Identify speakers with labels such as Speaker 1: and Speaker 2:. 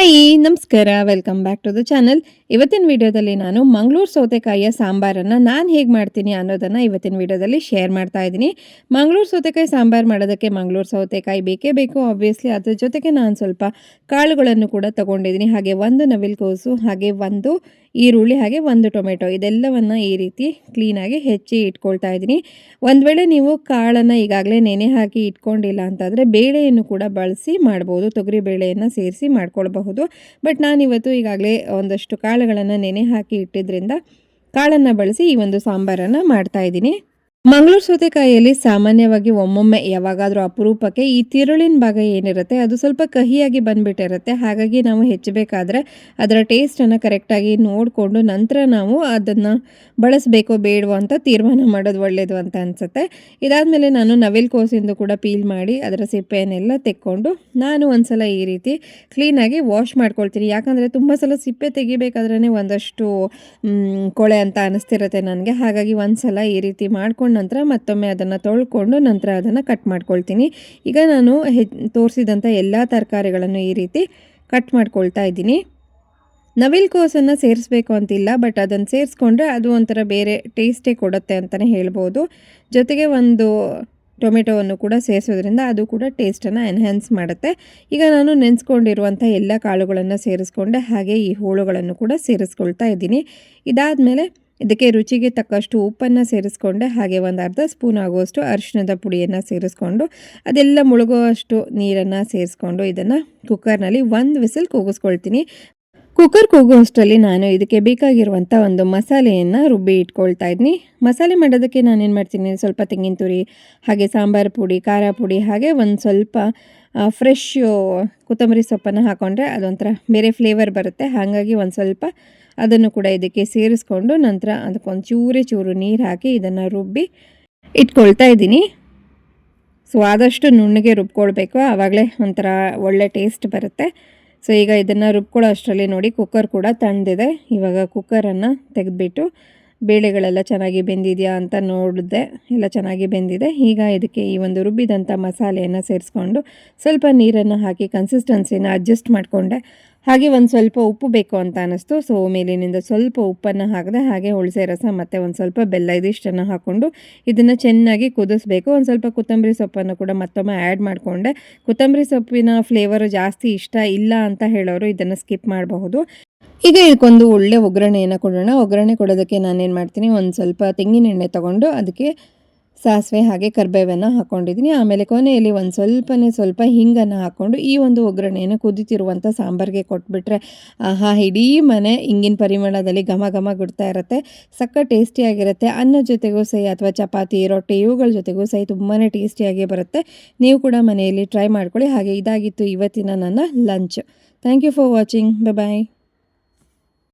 Speaker 1: Hi ನಮಸ್ಕಾರ. Welcome back to the channel ಇವತ್ತಿನ ವಿಡಿಯೋದಲ್ಲಿ ನಾನು ಮಂಗಳೂರು ಸೌತೆಕಾಯಿಯ ಸಾಂಬಾರನ್ನು ನಾನು ಹೇಗೆ ಮಾಡ್ತೀನಿ ಅನ್ನೋದನ್ನು ಇವತ್ತಿನ ವಿಡಿಯೋದಲ್ಲಿ ಶೇರ್ ಮಾಡ್ತಾ ಇದ್ದೀನಿ. ಮಂಗಳೂರು ಸೌತೆಕಾಯಿ ಸಾಂಬಾರು ಮಾಡೋದಕ್ಕೆ ಮಂಗಳೂರು ಸೌತೆಕಾಯಿ ಬೇಕೇ ಬೇಕು. ಆಬ್ವಿಯಸ್ಲಿ ಅದ್ರ ಜೊತೆಗೆ ನಾನು ಸ್ವಲ್ಪ ಕಾಳುಗಳನ್ನು ಕೂಡ ತಗೊಂಡಿದ್ದೀನಿ. ಹಾಗೆ ಒಂದು ನವಿಲ್ಕೋಸು ಹಾಗೆ ಒಂದು ಈರುಳ್ಳಿ ಹಾಗೆ ಒಂದು ಟೊಮೆಟೊ ಇದೆಲ್ಲವನ್ನು ಈ ರೀತಿ ಕ್ಲೀನಾಗಿ ಹೆಚ್ಚಿ ಇಟ್ಕೊಳ್ತಾ ಇದ್ದೀನಿ. ಒಂದು ವೇಳೆ ನೀವು ಕಾಳನ್ನು ಈಗಾಗಲೇ ನೆನೆ ಹಾಕಿ ಇಟ್ಕೊಂಡಿಲ್ಲ ಅಂತಂದರೆ ಬೇಳೆಯನ್ನು ಕೂಡ ಬಳಸಿ ಮಾಡ್ಬೋದು, ತೊಗರಿ ಬೇಳೆಯನ್ನು ಸೇರಿಸಿ ಮಾಡ್ಕೊಳ್ಬಹುದು. ಬಟ್ ನಾನಿವತ್ತು ಈಗಾಗಲೇ ಒಂದಷ್ಟು ಕಾಳುಗಳನ್ನು ನೆನೆ ಹಾಕಿ ಇಟ್ಟಿದ್ದರಿಂದ ಕಾಳನ್ನು ಬಳಸಿ ಈ ಒಂದು ಸಾಂಬಾರನ್ನು ಮಾಡ್ತಾ ಇದ್ದೀನಿ. ಮಂಗಳೂರು ಸೌತೆಕಾಯಿಯಲ್ಲಿ ಸಾಮಾನ್ಯವಾಗಿ ಒಮ್ಮೊಮ್ಮೆ ಯಾವಾಗಾದರೂ ಅಪರೂಪಕ್ಕೆ ಈ ತಿರುಳಿನ ಭಾಗ ಏನಿರುತ್ತೆ, ಅದು ಸ್ವಲ್ಪ ಕಹಿಯಾಗಿ ಬಂದ್ಬಿಟ್ಟಿರುತ್ತೆ. ಹಾಗಾಗಿ ನಾವು ಹೆಚ್ಚಬೇಕಾದ್ರೆ ಅದರ ಟೇಸ್ಟನ್ನು ಕರೆಕ್ಟಾಗಿ ನೋಡಿಕೊಂಡು ನಂತರ ನಾವು ಅದನ್ನು ಬಳಸಬೇಕು ಬೇಡವೋ ಅಂತ ತೀರ್ಮಾನ ಮಾಡೋದು ಒಳ್ಳೆಯದು ಅಂತ ಅನಿಸುತ್ತೆ. ಇದಾದಮೇಲೆ ನಾನು ನವಿಲ್ ಕೋಸಿಂದು ಕೂಡ ಪೀಲ್ ಮಾಡಿ ಅದರ ಸಿಪ್ಪೆಯನ್ನೆಲ್ಲ ತೆಕ್ಕೊಂಡು ನಾನು ಒಂದ್ಸಲ ಈ ರೀತಿ ಕ್ಲೀನಾಗಿ ವಾಶ್ ಮಾಡ್ಕೊಳ್ತೀನಿ. ಯಾಕಂದರೆ ತುಂಬ ಸಲ ಸಿಪ್ಪೆ ತೆಗಿಬೇಕಾದ್ರೇ ಒಂದಷ್ಟು ಕೊಳೆ ಅಂತ ಅನಿಸ್ತಿರುತ್ತೆ ನನಗೆ. ಹಾಗಾಗಿ ಒಂದ್ಸಲ ಈ ರೀತಿ ಮಾಡ್ಕೊಂಡು ನಂತರ ಮತ್ತೊಮ್ಮೆ ಅದನ್ನು ತೊಳ್ಕೊಂಡು ನಂತರ ಅದನ್ನು ಕಟ್ ಮಾಡ್ಕೊಳ್ತೀನಿ. ಈಗ ನಾನು ಹೆ ತೋರಿಸಿದಂಥ ಎಲ್ಲ ತರಕಾರಿಗಳನ್ನು ಈ ರೀತಿ ಕಟ್ ಮಾಡ್ಕೊಳ್ತಾ ಇದ್ದೀನಿ. ನವಿಲ್ ಕೋಸನ್ನು ಸೇರಿಸ್ಬೇಕು ಅಂತಿಲ್ಲ ಬಟ್ ಅದನ್ನು ಸೇರಿಸ್ಕೊಂಡ್ರೆ ಅದು ಒಂಥರ ಬೇರೆ ಟೇಸ್ಟೇ ಕೊಡುತ್ತೆ ಅಂತಲೇ ಹೇಳ್ಬೋದು. ಜೊತೆಗೆ ಒಂದು ಟೊಮೆಟೊವನ್ನು ಕೂಡ ಸೇರಿಸೋದ್ರಿಂದ ಅದು ಕೂಡ ಟೇಸ್ಟನ್ನು ಎನ್ಹ್ಯಾನ್ಸ್ ಮಾಡುತ್ತೆ. ಈಗ ನಾನು ನೆನೆಸ್ಕೊಂಡಿರುವಂಥ ಎಲ್ಲ ಕಾಳುಗಳನ್ನು ಸೇರಿಸ್ಕೊಂಡೆ, ಹಾಗೆ ಈ ಹೋಳುಗಳನ್ನು ಕೂಡ ಸೇರಿಸ್ಕೊಳ್ತಾ ಇದ್ದೀನಿ. ಇದಾದಮೇಲೆ ಇದಕ್ಕೆ ರುಚಿಗೆ ತಕ್ಕಷ್ಟು ಉಪ್ಪನ್ನು ಸೇರಿಸ್ಕೊಂಡೆ, ಹಾಗೆ ಒಂದು ಅರ್ಧ ಸ್ಪೂನ್ ಆಗುವಷ್ಟು ಅರಿಶಿಣದ ಪುಡಿಯನ್ನು ಸೇರಿಸ್ಕೊಂಡು, ಅದೆಲ್ಲ ಮುಳುಗುವಷ್ಟು ನೀರನ್ನು ಸೇರಿಸ್ಕೊಂಡು ಇದನ್ನು ಕುಕ್ಕರ್ನಲ್ಲಿ ಒಂದು ವಿಸಿಲ್ ಕೂಗಿಸ್ಕೊಳ್ತೀನಿ. ಕುಕ್ಕರ್ ಕೂಗುವಷ್ಟರಲ್ಲಿ ನಾನು ಇದಕ್ಕೆ ಬೇಕಾಗಿರುವಂಥ ಒಂದು ಮಸಾಲೆಯನ್ನು ರುಬ್ಬಿ ಇಟ್ಕೊಳ್ತಾ ಇದ್ದೀನಿ. ಮಸಾಲೆ ಮಾಡೋದಕ್ಕೆ ನಾನೇನು ಮಾಡ್ತೀನಿ, ಸ್ವಲ್ಪ ತೆಂಗಿನ ತುರಿ, ಹಾಗೆ ಸಾಂಬಾರು ಪುಡಿ, ಖಾರ ಪುಡಿ, ಹಾಗೆ ಒಂದು ಸ್ವಲ್ಪ ಫ್ರೆಶ್ ಕೊತ್ತಂಬರಿ ಸೊಪ್ಪನ್ನು ಹಾಕ್ಕೊಂಡ್ರೆ ಅದೊಂಥರ ಬೇರೆ ಫ್ಲೇವರ್ ಬರುತ್ತೆ. ಹಾಗಾಗಿ ಒಂದು ಸ್ವಲ್ಪ ಅದನ್ನು ಕೂಡ ಇದಕ್ಕೆ ಸೇರಿಸ್ಕೊಂಡು ನಂತರ ಅದಕ್ಕೊಂದು ಚೂರೇ ಚೂರು ನೀರು ಹಾಕಿ ಇದನ್ನು ರುಬ್ಬಿ ಇಟ್ಕೊಳ್ತಾ ಇದ್ದೀನಿ. ಸೊ ಆದಷ್ಟು ನುಣ್ಣಗೆ ರುಬ್ಕೊಳ್ಬೇಕು. ಆವಾಗಲೇ ಒಂಥರ ಒಳ್ಳೆ ಟೇಸ್ಟ್ ಬರುತ್ತೆ. ಸೊ ಈಗ ಇದನ್ನು ರುಬ್ಕೊಳ್ಳೋ ಅಷ್ಟರಲ್ಲಿ ನೋಡಿ ಕುಕ್ಕರ್ ಕೂಡ ತಣ್ಣದಿದೆ ಇವಾಗ ಕುಕ್ಕರನ್ನು ತೆಗೆದುಬಿಟ್ಟು ಬೇಳೆಗಳೆಲ್ಲ ಚೆನ್ನಾಗಿ ಬೆಂದಿದೆಯಾ ಅಂತ ನೋಡಿದೆ ಎಲ್ಲ ಚೆನ್ನಾಗಿ ಬೆಂದಿದೆ. ಈಗ ಇದಕ್ಕೆ ಈ ಒಂದು ರುಬ್ಬಿದಂಥ ಮಸಾಲೆಯನ್ನು ಸೇರಿಸ್ಕೊಂಡು ಸ್ವಲ್ಪ ನೀರನ್ನು ಹಾಕಿ ಕನ್ಸಿಸ್ಟೆನ್ಸಿನ ಅಡ್ಜಸ್ಟ್ ಮಾಡಿಕೊಂಡೆ. ಹಾಗೆ ಒಂದು ಸ್ವಲ್ಪ ಉಪ್ಪು ಬೇಕು ಅಂತ ಅನ್ನಿಸ್ತು ಸೊ ಮೇಲಿನಿಂದ ಸ್ವಲ್ಪ ಉಪ್ಪನ್ನು ಹಾಕಿದೆ ಹಾಗೆ ಹುಳಸೆ ರಸ ಮತ್ತು ಒಂದು ಸ್ವಲ್ಪ ಬೆಲ್ಲ ಇದಿಷ್ಟನ್ನು ಹಾಕ್ಕೊಂಡು ಇದನ್ನು ಚೆನ್ನಾಗಿ ಕುದಿಸ್ಬೇಕು. ಒಂದು ಸ್ವಲ್ಪ ಕೊತ್ತಂಬರಿ ಸೊಪ್ಪನ್ನು ಕೂಡ ಮತ್ತೊಮ್ಮೆ ಆ್ಯಡ್ ಮಾಡಿಕೊಂಡೆ. ಕೊತ್ತಂಬರಿ ಸೊಪ್ಪಿನ ಫ್ಲೇವರು ಜಾಸ್ತಿ ಇಷ್ಟ ಇಲ್ಲ ಅಂತ ಹೇಳೋರು ಇದನ್ನು ಸ್ಕಿಪ್ ಮಾಡಬಹುದು. ಈಗ ಇದಕ್ಕೊಂದು ಒಳ್ಳೆ ಒಗ್ಗರಣೆಯನ್ನು ಕೊಡೋಣ. ಒಗ್ಗರಣೆ ಕೊಡೋದಕ್ಕೆ ನಾನೇನು ಮಾಡ್ತೀನಿ, ಒಂದು ಸ್ವಲ್ಪ ತೆಂಗಿನ ಎಣ್ಣೆ ತೊಗೊಂಡು ಅದಕ್ಕೆ ಸಾಸಿವೆ ಹಾಗೆ ಕರ್ಬೇವನ್ನು ಹಾಕ್ಕೊಂಡಿದ್ದೀನಿ ಆಮೇಲೆ ಕೊನೆಯಲ್ಲಿ ಒಂದು ಸ್ವಲ್ಪನೇ ಸ್ವಲ್ಪ ಹಿಂಗನ್ನು ಹಾಕ್ಕೊಂಡು ಈ ಒಂದು ಒಗ್ಗರಣೆಯನ್ನು ಕುದಿತಿರುವಂಥ ಸಾಂಬಾರಿಗೆ ಕೊಟ್ಬಿಟ್ರೆ ಆಹಾ, ಇಡೀ ಮನೆ ಹಿಂಗಿನ ಪರಿಮಳದಲ್ಲಿ ಘಮ ಘಮ ಗುಡ್ತಾ ಇರುತ್ತೆ. ಸಕ್ಕ ಟೇಸ್ಟಿಯಾಗಿರುತ್ತೆ ಅನ್ನ ಜೊತೆಗೂ ಸಹಿ ಅಥವಾ ಚಪಾತಿ, ರೊಟ್ಟಿ ಇವುಗಳ ಜೊತೆಗೂ ಸಹಿ ತುಂಬಾ ಟೇಸ್ಟಿಯಾಗಿ ಬರುತ್ತೆ. ನೀವು ಕೂಡ ಮನೆಯಲ್ಲಿ ಟ್ರೈ ಮಾಡ್ಕೊಳ್ಳಿ. ಹಾಗೆ ಇದಾಗಿತ್ತು ಇವತ್ತಿನ ನನ್ನ lunch. Thank you for watching. Bye